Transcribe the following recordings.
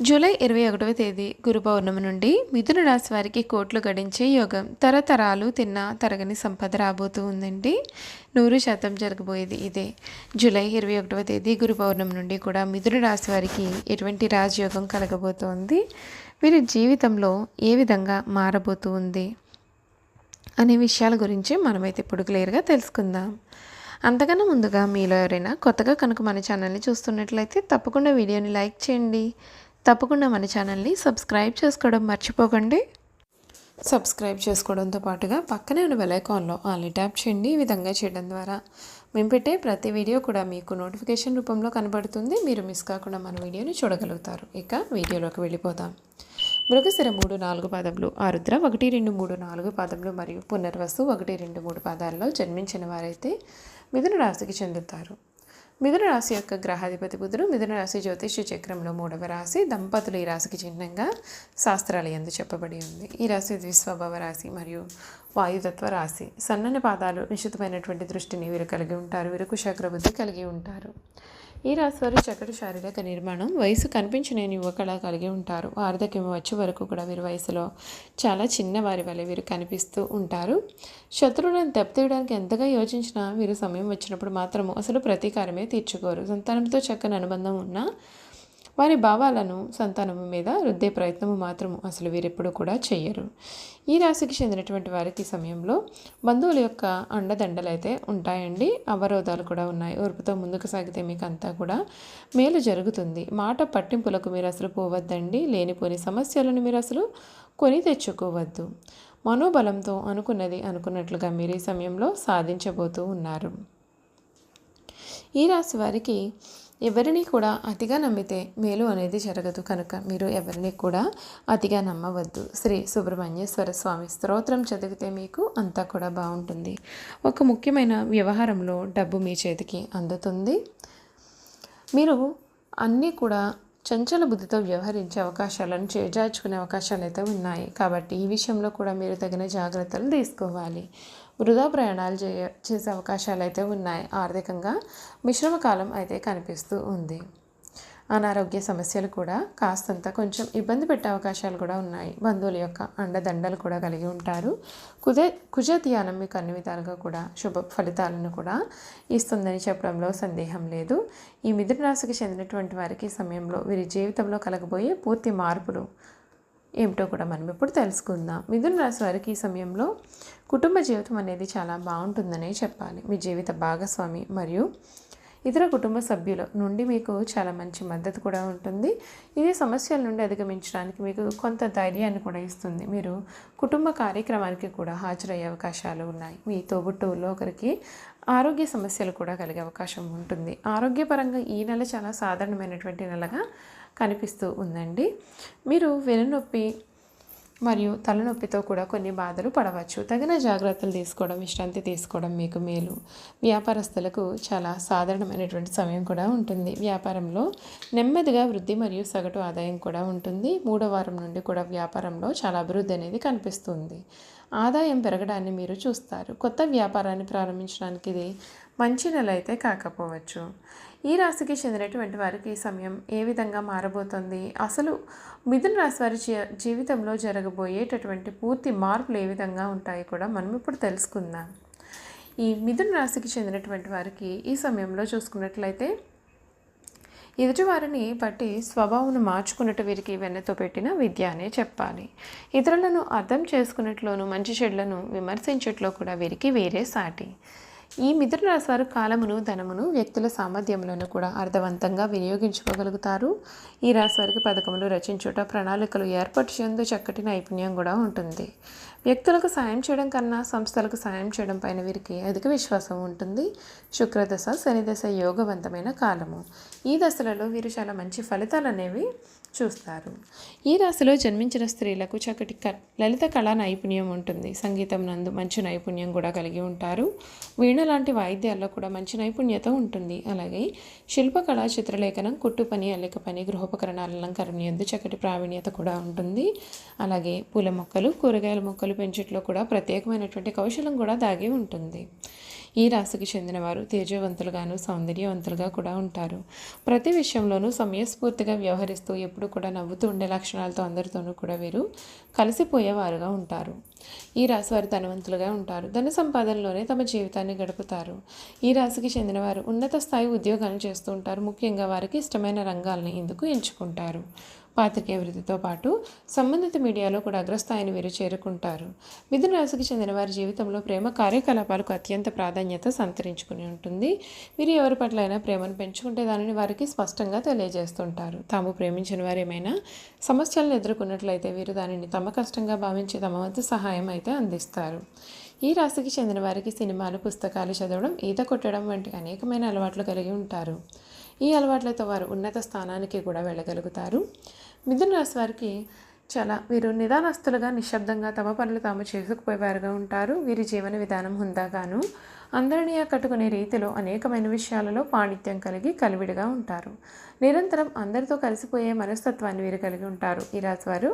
July ఇరవై ఒకటవ తేదీ గురు పౌర్ణమి నుండి మిథున రాశి వారికి కోట్లు గడించే యోగం. తరతరాలు తిన్న తరగని సంపద రాబోతూ ఉందండి. నూరు శాతం జరగబోయేది ఇదే. జూలై ఇరవై ఒకటవ తేదీ గురు పౌర్ణమి నుండి కూడా మిథున రాశి వారికి ఎటువంటి రాజయోగం కలగబోతోంది? వీరి జీవితంలో ఏ విధంగా మారబోతూ ఉంది? అనే విషయాల గురించి మనమైతే ఇప్పుడు క్లియర్గా తెలుసుకుందాం. అంతకన్నా ముందుగా మీలో ఎవరైనా కొత్తగా కనుక మన ఛానల్ని చూస్తున్నట్లయితే తప్పకుండా వీడియోని లైక్ చేయండి. తప్పకుండా మన ఛానల్ని సబ్స్క్రైబ్ చేసుకోవడం మర్చిపోకండి. సబ్స్క్రైబ్ చేసుకోవడంతో పాటుగా పక్కనే ఉన్న బెలైకాన్లో ఆల్ని ట్యాప్ చేయండి ఈ విధంగా చేయడం ద్వారా. మేము పెట్టే ప్రతి వీడియో కూడా మీకు నోటిఫికేషన్ రూపంలో కనబడుతుంది. మీరు మిస్ కాకుండా మన వీడియోని చూడగలుగుతారు. ఇక వీడియోలోకి వెళ్ళిపోదాం. మృగశిర మూడు నాలుగు పాదములు ఆరుద్ర ఒకటి రెండు మూడు నాలుగు పాదములు మరియు పునర్వసు ఒకటి రెండు మూడు పాదాల్లో జన్మించిన వారైతే మిథున రాశికి చెందుతారు. మిథున రాశి యొక్క గ్రహాధిపతి బుధుడు మిథున రాశి జ్యోతిష్య చక్రంలో మూడవ రాశి దంపతులు ఈ రాశికి చిహ్నంగా శాస్త్రాలు ఎందు చెప్పబడి ఉంది. ఈ రాశి ద్విస్వభావ రాశి మరియు వాయుతత్వ రాశి. సన్నని పాదాలు నిశ్చితమైనటువంటి దృష్టిని వీరు కలిగి ఉంటారు. వీరు కుశాగ్ర బుద్ధి కలిగి ఉంటారు. ఈ రాశివారు చక్కటి శారీరక నిర్మాణం వయసు కనిపించలేని యువకళ కలిగి ఉంటారు. వార్ధక్యం వచ్చే వరకు కూడా వీరి వయసులో చాలా చిన్నవారి వలె వీరు కనిపిస్తూ ఉంటారు. శత్రువులను దెబ్బతీయడానికి ఎంతగా యోచించినా వీరు సమయం వచ్చినప్పుడు మాత్రము అసలు ప్రతీకారమే తీర్చుకోరు. సంతానంతో చక్కని అనుబంధం ఉన్నా వారి భావాలను సంతానం మీద రుద్దే ప్రయత్నము మాత్రము అసలు వీరెప్పుడు కూడా చేయరు ఈ రాశికి చెందినటువంటి వారికి సమయంలో బంధువుల యొక్క అండదండలు అయితే ఉంటాయండి. అవరోధాలు కూడా ఉన్నాయి. ఓర్పుతో ముందుకు సాగితే మీకు అంతా కూడా మేలు జరుగుతుంది. మాట పట్టింపులకు మీరు అసలు పోవద్దండి. లేనిపోని సమస్యలను మీరు అసలు కొని తెచ్చుకోవద్దు. మనోబలంతో అనుకున్నది అనుకున్నట్లుగా మీరు ఈ సమయంలో సాధించబోతూ ఉన్నారు. ఈ రాశి వారికి ఎవరిని కూడా అతిగా నమ్మితే మేలు అనేది జరగదు కనుక మీరు ఎవరిని కూడా అతిగా నమ్మవద్దు. శ్రీ సుబ్రహ్మణ్యేశ్వర స్వామి స్తోత్రం చదివితే మీకు అంతా కూడా బాగుంటుంది. ఒక ముఖ్యమైన వ్యవహారంలో డబ్బు మీ చేతికి అందుతుంది. మీరు అన్నీ కూడా చంచల బుద్ధితో వ్యవహరించే అవకాశాలను చేజార్చుకునే అవకాశాలు అయితే ఉన్నాయి. కాబట్టి ఈ విషయంలో కూడా మీరు తగిన జాగ్రత్తలు తీసుకోవాలి. వృధా ప్రయాణాలు చేయ చేసే అవకాశాలు అయితే ఉన్నాయి. ఆర్థికంగా మిశ్రమ కాలం అయితే కనిపిస్తూ ఉంది. అనారోగ్య సమస్యలు కూడా కాస్తంత కొంచెం ఇబ్బంది పెట్టే అవకాశాలు కూడా ఉన్నాయి. బంధువుల యొక్క అండదండలు కూడా కలిగి ఉంటారు. కుజ కుజ ధ్యానం మీకు అన్ని విధాలుగా కూడా శుభ ఫలితాలను కూడా ఇస్తుందని చెప్పడంలో సందేహం లేదు. ఈ మిథున రాశికి చెందినటువంటి వారికి సమయంలో వీరి జీవితంలో కలగబోయే పూర్తి మార్పులు ఏమిటో కూడా మనం ఇప్పుడు తెలుసుకుందాం. మిథున రాశి వారికి ఈ సమయంలో కుటుంబ జీవితం అనేది చాలా బాగుంటుందనే చెప్పాలి. మీ జీవిత భాగస్వామి మరియు ఇతర కుటుంబ సభ్యుల నుండి మీకు చాలా మంచి మద్దతు కూడా ఉంటుంది. ఇది సమస్యల నుండి అధిగమించడానికి మీకు కొంత ధైర్యాన్ని కూడా ఇస్తుంది. మీరు కుటుంబ కార్యక్రమానికి కూడా హాజరయ్యే అవకాశాలు ఉన్నాయి. మీ తోబుట్టువుల్లో ఒకరికి ఆరోగ్య సమస్యలు కూడా కలిగే అవకాశం ఉంటుంది. ఆరోగ్యపరంగా ఈ నెల చాలా సాధారణమైనటువంటి నెలగా కనిపిస్తూ ఉందండి. మీరు వెనునొప్పి మరియు తలనొప్పితో కూడా కొన్ని బాధలు పడవచ్చు. తగిన జాగ్రత్తలు తీసుకోవడం విశ్రాంతి తీసుకోవడం మీకు మేలు. వ్యాపారస్తులకు చాలా సాధారణమైనటువంటి సమయం కూడా ఉంటుంది. వ్యాపారంలో నెమ్మదిగా వృద్ధి మరియు సగటు ఆదాయం కూడా ఉంటుంది. మూడో వారం నుండి కూడా వ్యాపారంలో చాలా అభివృద్ధి అనేది కనిపిస్తుంది. ఆదాయం పెరగడాన్ని మీరు చూస్తారు. కొత్త వ్యాపారాన్ని ప్రారంభించడానికి ఇది మంచి నెల అయితే కాకపోవచ్చు. ఈ రాశికి చెందినటువంటి వారికి ఈ సమయం ఏ విధంగా మారబోతుంది? అసలు మిథున రాశి వారి జీవితంలో జరగబోయేటటువంటి పూర్తి మార్పులు ఏ విధంగా ఉంటాయి కూడా మనం ఇప్పుడు తెలుసుకుందాం. ఈ మిథున రాశికి చెందినటువంటి వారికి ఈ సమయంలో చూసుకున్నట్లయితే ఎదుటివారిని బట్టి స్వభావం మార్చుకున్నట్టు వీరికి వెన్నతో పెట్టిన విద్య అనే చెప్పాలి. ఇతరులను అర్థం చేసుకున్నట్లోనూ మంచి చెడులను విమర్శించట్లో కూడా వీరికి వేరే సాటి. ఈ మిథున రాశి వారు కాలమును ధనమును వ్యక్తుల సామర్థ్యములను కూడా అర్థవంతంగా వినియోగించుకోగలుగుతారు. ఈ రాశి వారికి పథకములు రచించుట ప్రణాళికలు ఏర్పాటు చేయందు చక్కటి నైపుణ్యం కూడా ఉంటుంది. వ్యక్తులకు సాయం చేయడం కన్నా సంస్థలకు సాయం చేయడం పైన వీరికి అధిక విశ్వాసం ఉంటుంది. శుక్రదశ శనిదశ యోగవంతమైన కాలము. ఈ దశలలో వీరు చాలా మంచి ఫలితాలు అనేవి చూస్తారు. ఈ రాశిలో జన్మించిన స్త్రీలకు చక్కటి క లలిత కళా నైపుణ్యం ఉంటుంది. సంగీతం నందు మంచి నైపుణ్యం కూడా కలిగి ఉంటారు. వీణ లాంటి వాయిద్యాల్లో కూడా మంచి నైపుణ్యత ఉంటుంది. అలాగే శిల్పకళ చిత్రలేఖనం కుట్టు పని అల్లిక పని గృహోపకరణాల అలంకరణ ఎందు చక్కటి ప్రావీణ్యత కూడా ఉంటుంది. అలాగే పూల మొక్కలు కూరగాయల మొక్కలు పెంచట్లో కూడా ప్రత్యేకమైనటువంటి కౌశలం కూడా దాగి ఉంటుంది. ఈ రాశికి చెందినవారు తేజవంతులుగాను సౌందర్యవంతులుగా కూడా ఉంటారు. ప్రతి విషయంలోనూ సమయస్ఫూర్తిగా వ్యవహరిస్తూ ఎప్పుడు కూడా నవ్వుతూ ఉండే లక్షణాలతో అందరితోనూ కూడా వీరు కలిసిపోయేవారుగా ఉంటారు. ఈ రాశి వారు ధనవంతులుగా ఉంటారు. ధన సంపాదనలోనే తమ జీవితాన్ని గడుపుతారు. ఈ రాశికి చెందినవారు ఉన్నత స్థాయి ఉద్యోగాలు చేస్తూ ఉంటారు. ముఖ్యంగా వారికి ఇష్టమైన రంగాల్ని ఇందుకు ఎంచుకుంటారు. పాత్రికేయ వృత్తితో పాటు సంబంధిత మీడియాలో కూడా అగ్రస్థాయిని వీరు చేరుకుంటారు. మిథున రాశికి చెందిన వారి జీవితంలో ప్రేమ కార్యకలాపాలకు అత్యంత ప్రాధాన్యత సంతరించుకుని ఉంటుంది. వీరు ఎవరి పట్ల అయినా ప్రేమను పెంచుకుంటే దానిని వారికి స్పష్టంగా తెలియజేస్తుంటారు. తాము ప్రేమించిన వారు ఏమైనా సమస్యలను ఎదుర్కొన్నట్లయితే వీరు దానిని తమ కష్టంగా భావించి తమ వంతు సహాయం అయితే అందిస్తారు. ఈ రాశికి చెందిన వారికి సినిమాలు పుస్తకాలు చదవడం ఈత కొట్టడం వంటి అనేకమైన అలవాట్లు కలిగి ఉంటారు. ఈ అలవాట్లతో వారు ఉన్నత స్థానానికి కూడా వెళ్ళగలుగుతారు. మిథున రాశి వారికి చాలా. వీరు నిదానస్తులుగా నిశ్శబ్దంగా తమ పనులు తాము చేసుకుపోయేవారుగా ఉంటారు. వీరి జీవన విధానం హుందాగాను అందరినీ ఆకట్టుకునే రీతిలో అనేకమైన విషయాలలో పాండిత్యం కలిగి కలివిడిగా ఉంటారు. నిరంతరం అందరితో కలిసిపోయే మనస్తత్వాన్ని వీరు కలిగి ఉంటారు. ఈ రాశివారు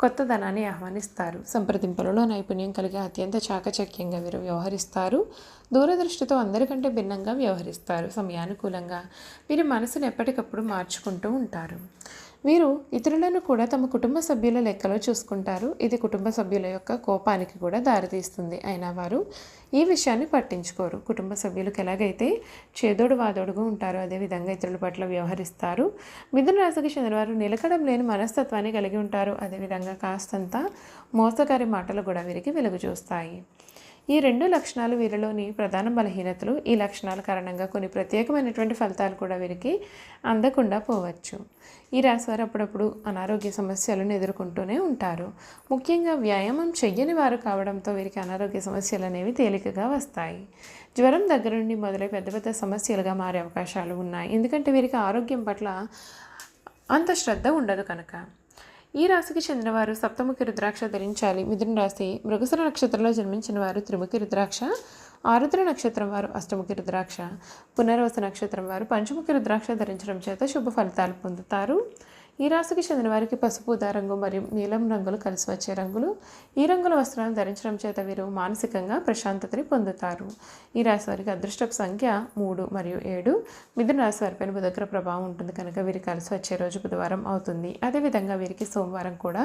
కొత్త ధనాన్ని ఆహ్వానిస్తారు. సంప్రదింపులలో నైపుణ్యం కలిగి అత్యంత చాకచక్యంగా వీరు వ్యవహరిస్తారు. దూరదృష్టితో అందరికంటే భిన్నంగా వ్యవహరిస్తారు. సమయానుకూలంగా వీరి మనసును ఎప్పటికప్పుడు మార్చుకుంటూ ఉంటారు. వీరు ఇతరులను కూడా తమ కుటుంబ సభ్యుల లెక్కలో చూసుకుంటారు. ఇది కుటుంబ సభ్యుల యొక్క కోపానికి కూడా దారితీస్తుంది. అయినా వారు ఈ విషయాన్ని పట్టించుకోరు. కుటుంబ సభ్యులకు ఎలాగైతే చేదోడు వాదోడుగా ఉంటారో అదేవిధంగా ఇతరుల పట్ల వ్యవహరిస్తారు. మిథున రాశికి చెందినవారు నిలకడం లేని మనస్తత్వాన్ని కలిగి ఉంటారు. అదేవిధంగా కాస్తంత మోసగారి మాటలు కూడా వీరికి వెలుగు చూస్తాయి. ఈ రెండు లక్షణాలు వీరిలోని ప్రధాన బలహీనతలు ఈ లక్షణాల కారణంగా కొన్ని ప్రత్యేకమైనటువంటి ఫలితాలు కూడా వీరికి అందకుండా పోవచ్చు. ఈ రాశివారు అప్పుడప్పుడు అనారోగ్య సమస్యలను ఎదుర్కొంటూనే ఉంటారు. ముఖ్యంగా వ్యాయామం చెయ్యని వారు కావడంతో వీరికి అనారోగ్య సమస్యలు అనేవి తేలికగా వస్తాయి. జ్వరం దగ్గర నుండి మొదలై పెద్ద పెద్ద సమస్యలుగా మారే అవకాశాలు ఉన్నాయి. ఎందుకంటే వీరికి ఆరోగ్యం పట్ల అంత శ్రద్ధ ఉండదు కనుక. ఈ రాశికి చెందినవారు సప్తముఖి రుద్రాక్ష ధరించాలి. మిథున రాశి మృగసర నక్షత్రంలో జన్మించిన వారు త్రిముఖి రుద్రాక్ష ఆరుద్ర నక్షత్రం వారు అష్టముఖి రుద్రాక్ష పునర్వస నక్షత్రం వారు పంచముఖి రుద్రాక్ష ధరించడం చేత శుభ ఫలితాలు పొందుతారు. ఈ రాశికి చెందిన వారికి పసుపు రంగు మరియు నీలం రంగులు కలిసి వచ్చే రంగులు. ఈ రంగుల వస్త్రాలను ధరించడం చేత వీరు మానసికంగా ప్రశాంతతని పొందుతారు. ఈ రాశి వారికి అదృష్టపు సంఖ్య మూడు మరియు ఏడు. మిథున రాశి వారిపైన బుధగ్ర ప్రభావం ఉంటుంది కనుక వీరికి కలిసి వచ్చే రోజు బుధవారం అవుతుంది. అదేవిధంగా వీరికి సోమవారం కూడా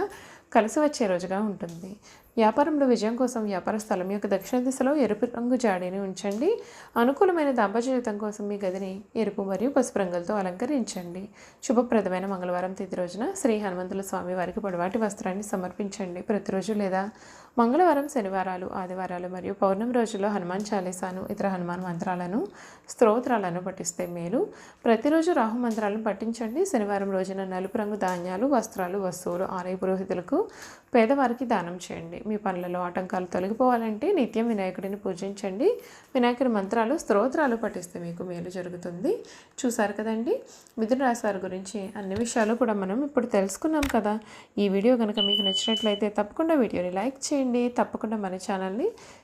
కలిసి వచ్చే రోజుగా ఉంటుంది. వ్యాపారంలో విజయం కోసం వ్యాపార స్థలం యొక్క దక్షిణ దిశలో ఎరుపు రంగు జాడీని ఉంచండి. అనుకూలమైన దాంపత్య జీవితం కోసం మీ గదిని ఎరుపు మరియు పసుపు రంగులతో అలంకరించండి. శుభప్రదమైన మంగళవారం తిథి రోజున శ్రీ హనుమంతుల స్వామి వారికి పొడవాటి వస్త్రాన్ని సమర్పించండి. ప్రతిరోజు లేదా మంగళవారం శనివారాలు ఆదివారాలు మరియు పౌర్ణమి రోజుల్లో హనుమాన్ చాలీసాను ఇతర హనుమాన్ మంత్రాలను స్తోత్రాలను పఠిస్తే మేలు. ప్రతిరోజు రాహు మంత్రాలను పఠించండి. శనివారం రోజున నలుపు రంగు ధాన్యాలు వస్త్రాలు వస్తువులు ఆలయ పురోహితులకు పేదవారికి దానం చేయండి. మీ పనులలో ఆటంకాలు తొలగిపోవాలంటే నిత్యం వినాయకుడిని పూజించండి. వినాయకుడి మంత్రాలు స్తోత్రాలు పఠిస్తే మీకు మేలు జరుగుతుంది. చూసారు కదండి? మిథున రాశి వారి గురించి అన్ని విషయాలు కూడా మనం ఇప్పుడు తెలుసుకున్నాం కదా. ఈ వీడియో కనుక మీకు నచ్చినట్లయితే తప్పకుండా వీడియోని లైక్ చేయండి. తప్పకుండా మన ఛానల్ని